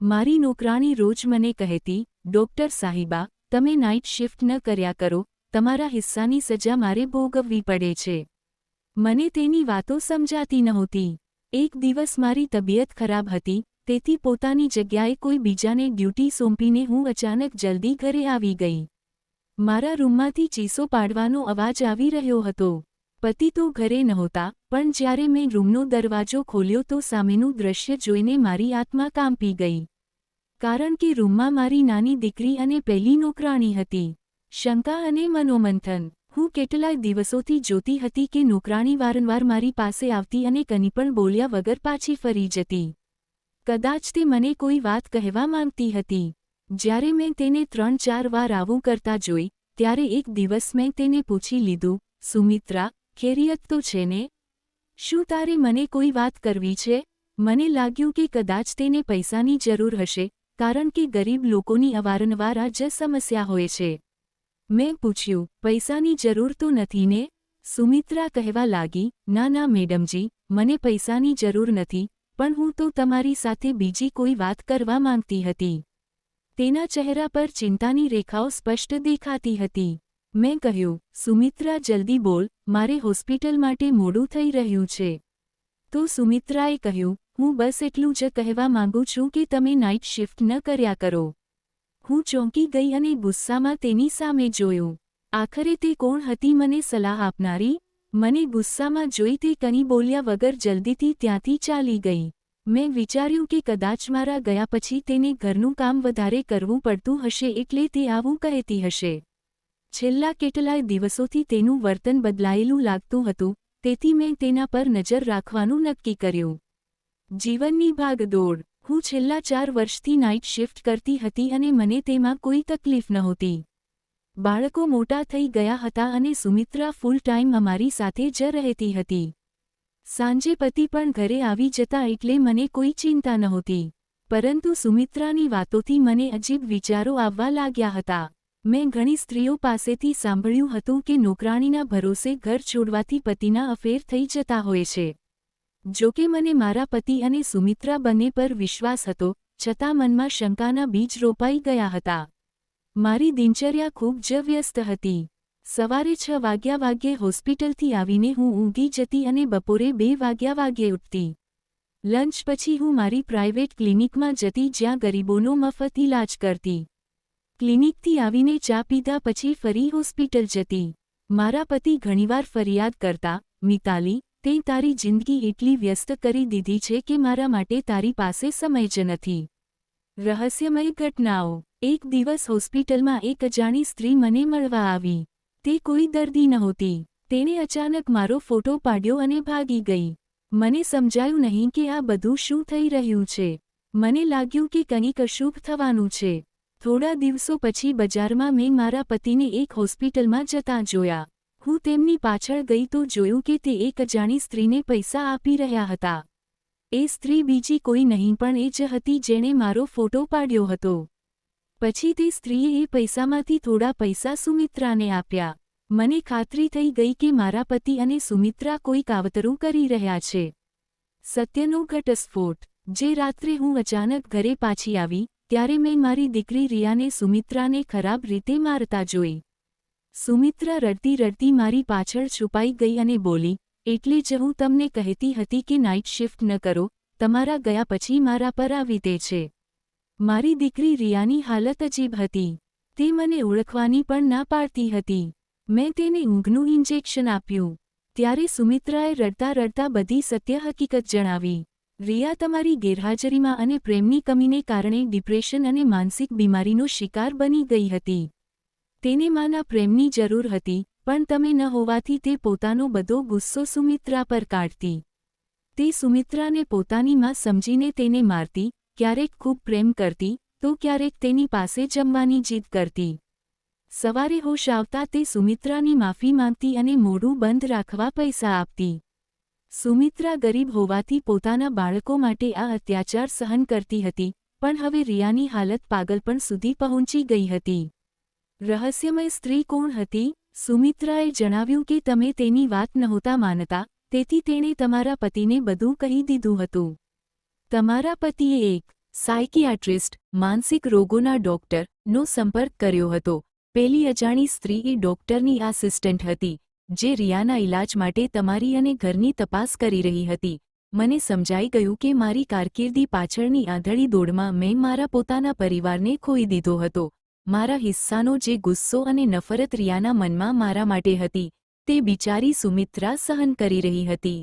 મારી નોકરાણી રોજ મને કહેતી, ડોક્ટર સાહિબા, તમે નાઇટ શિફ્ટ ન કર્યા કરો, તમારા હિસ્સાની સજા મારે ભોગવવી પડે છે. મને તેની વાતો સમજાતી નહોતી. એક દિવસ મારી તબિયત ખરાબ હતી, તેથી પોતાની જગ્યાએ કોઈ બીજાને ડ્યુટી સોંપીને હું અચાનક જલ્દી ઘરે આવી ગઈ. મારા રૂમમાંથી ચીસો પાડવાનો અવાજ આવી રહ્યો હતો. પતિ તો ઘરે નહોતા, પણ જ્યારે મેં રૂમનો દરવાજો ખોલ્યો તો સામેનું દ્રશ્ય જોઈને મારી આત્મા કાંપી ગઈ. કારણ કે રૂમમાં મારી નાની દીકરી અને પહેલી નોકરાણી હતી. શંકા અને મનોમંથન. હું કેટલાય દિવસોથી જોતી હતી કે નોકરાણી વારંવાર મારી પાસે આવતી અને કની પણ બોલ્યા વગર પાછી ફરી જતી. કદાચ તે મને કોઈ વાત કહેવા માંગતી હતી. જ્યારે મેં તેને ત્રણ ચાર વાર આવું કરતા જોઈ, ત્યારે એક દિવસ મેં તેને પૂછી લીધું, સુમિત્રા ખેરિયત તો છે ને? શું તારે મને કોઈ વાત કરવી છે? મને લાગ્યું કે કદાચ તેને પૈસાની જરૂર હશે, કારણ કે ગરીબ લોકોની અવારનવાર જ સમસ્યા હોય છે. મેં પૂછ્યું, પૈસાની જરૂર તો નથી ને? સુમિત્રા કહેવા લાગી, ના ના, મેડમજી, મને પૈસાની જરૂર નથી, પણ હું તો તમારી સાથે બીજી કોઈ વાત કરવા માંગતી હતી. તેના ચહેરા પર ચિંતાની રેખાઓ સ્પષ્ટ દેખાતી હતી. મેં કહ્યું, સુમિત્રા, જલ્દી બોલ. મારે હોસ્પિટલ માટે મોડું થઈ રહ્યું છે. તો સુમિત્રાએ કહ્યું, હું બસ એટલું જ કહેવા માંગુ છું કે તમે નાઇટ શિફ્ટ ન કર્યા કરો. હું ચોંકી ગઈ અને ગુસ્સામાં તેની સામે જોયું. આખરે તે કોણ હતી મને સલાહ આપનારી? મને ગુસ્સામાં જોઈ તે કની બોલ્યા વગર જલ્દીથી ત્યાંથી ચાલી ગઈ. મેં વિચાર્યું કે કદાચ મારા ગયા પછી તેને ઘરનું કામ વધારે કરવું પડતું હશે એટલે તે આવું કહેતી હશે. છેલ્લા કેટલાય દિવસોથી તેનું વર્તન બદલાયેલું લાગતું હતું, તેથી મેં તેના પર નજર રાખવાનું નક્કી કર્યું. જીવનની ભાગદોડ. હું છેલ્લા ચાર વર્ષથી નાઇટ શિફ્ટ કરતી હતી અને મને તેમાં કોઈ તકલીફ નહોતી. બાળકો મોટા થઈ ગયા હતા અને સુમિત્રા ફૂલ ટાઈમ અમારી સાથે જ રહેતી હતી. સાંજે પતિ પણ ઘરે આવી જતા એટલે મને કોઈ ચિંતા નહોતી. પરંતુ સુમિત્રાની વાતોથી મને અજીબ વિચારો આવવા લાગ્યા હતા. મેં ઘણી સ્ત્રીઓ પાસેથી સાંભળ્યું હતું કે નોકરાણીના ભરોસે ઘર છોડવાથી પતિના અફેર થઈ જતા હોય છે. જોકે મને મારા પતિ અને સુમિત્રા બંને પર વિશ્વાસ હતો, છતાં મનમાં શંકાના બીજ રોપાઈ ગયા હતા. મારી દિનચર્યા ખૂબ જ વ્યસ્ત હતી. સવારે છ વાગ્યા વાગ્યે હોસ્પિટલથી આવીને હું ઊંઘી જતી અને બપોરે બે વાગ્યા વાગ્યે ઉઠતી. લંચ પછી હું મારી પ્રાઇવેટ ક્લિનિકમાં જતી જ્યાં ગરીબોનો મફત ઇલાજ કરતી. ક્લિનિકથી આવીને ચા પીધા પછી ફરી હોસ્પિટલ જતી. મારા પતિ ઘણીવાર ફરિયાદ કરતા, મિતાલી, તે તારી જિંદગી એટલી વ્યસ્ત કરી દીધી છે કે મારા માટે તારી પાસે સમય જ નથી. રહસ્યમય ઘટનાઓ. એક દિવસ હોસ્પિટલમાં એક અજાણી સ્ત્રી મને મળવા આવી. તે કોઈ દર્દી નહોતી. તેણે અચાનક મારો ફોટો પાડ્યો અને ભાગી ગઈ. મને સમજાયું નહીં કે આ બધું શું થઈ રહ્યું છે. મને લાગ્યું કે કંઈક અશુભ થવાનું છે. થોડા દિવસો પછી બજારમાં મેં મારા પતિને એક હોસ્પિટલમાં જતાં જોયા. હું તેમની પાછળ ગઈ તો જોયું કે તે એક અજાણી સ્ત્રીને પૈસા આપી રહ્યા હતા. એ સ્ત્રી બીજી કોઈ નહીં, પણ એ જ હતી જેણે મારો ફોટો પાડ્યો હતો. પછી તે સ્ત્રીએ એ પૈસામાંથી થોડા પૈસા સુમિત્રાને આપ્યા. મને ખાતરી થઈ ગઈ કે મારા પતિ અને સુમિત્રા કોઈ કાવતરું કરી રહ્યા છે. સત્યનો ઘટસ્ફોટ. જે રાત્રે હું અચાનક ઘરે પાછી આવી ત્યારે મેં મારી દીકરી રિયાને સુમિત્રાને ખરાબ રીતે મારતા જોઈ. સુમિત્રા રડતી રડતી મારી પાછળ છુપાઈ ગઈ અને બોલી, એટલે જ હું તમને કહેતી હતી કે નાઇટ શિફ્ટ ન કરો, તમારા ગયા પછી મારા પર આવી તે છે. મારી દીકરી રિયાની હાલત અજીબ હતી. તે મને ઓળખવાની પણ ના પાડતી હતી. મેં તેને ઊંઘનું ઇન્જેક્શન આપ્યું. ત્યારે સુમિત્રાએ રડતા રડતા બધી સત્ય હકીકત જણાવી. રિયા તમારી ગેરહાજરીમાં અને પ્રેમની કમીને કારણે ડિપ્રેશન અને માનસિક બીમારીનો શિકાર બની ગઈ હતી. તેને માના પ્રેમની જરૂર હતી, પણ તમે ન હોવાથી તે પોતાનો બધો ગુસ્સો સુમિત્રા પર કાઢતી. તે સુમિત્રાને પોતાની માં સમજીને તેને મારતી, ક્યારેક ખૂબ પ્રેમ કરતી, તો ક્યારેક તેની પાસે જમવાની જીદ કરતી. સવારે હોશ આવતા તે સુમિત્રાની માફી માંગતી અને મોઢું બંધ રાખવા પૈસા આપતી. સુમિત્રા ગરીબ હોવાથી પોતાના બાળકો માટે આ અત્યાચાર સહન કરતી હતી, પણ હવે રિયાની હાલત પાગલપણ સુધી પહોંચી ગઈ હતી. રહસ્યમય સ્ત્રી કોણ હતી? સુમિત્રાએ જણાવ્યું કે તમે તેની વાત નહોતા માનતા, તેથી તેણે તમારા પતિને બધું કહી દીધું હતું. તમારા પતિએ એક સાયકિયાટ્રિસ્ટ, માનસિક રોગોના ડોક્ટરનો સંપર્ક કર્યો હતો. પેલી અજાણી સ્ત્રી એ ડોક્ટરની આસિસ્ટન્ટ હતી. જે રિયાના ઇલાજ માટે તમારી અને ઘરની તપાસ કરી રહી હતી. મને સમજાઈ ગયું કે મારી કારકિર્દી પાછળની આંધળી દોડમાં મેં મારા પોતાના પરિવારને ખોઈ દીધો હતો. મારા હિસ્સાનો જે ગુસ્સો અને નફરત રિયાના મનમાં મારા માટે હતી, તે બિચારી સુમિત્રા સહન કરી રહી હતી.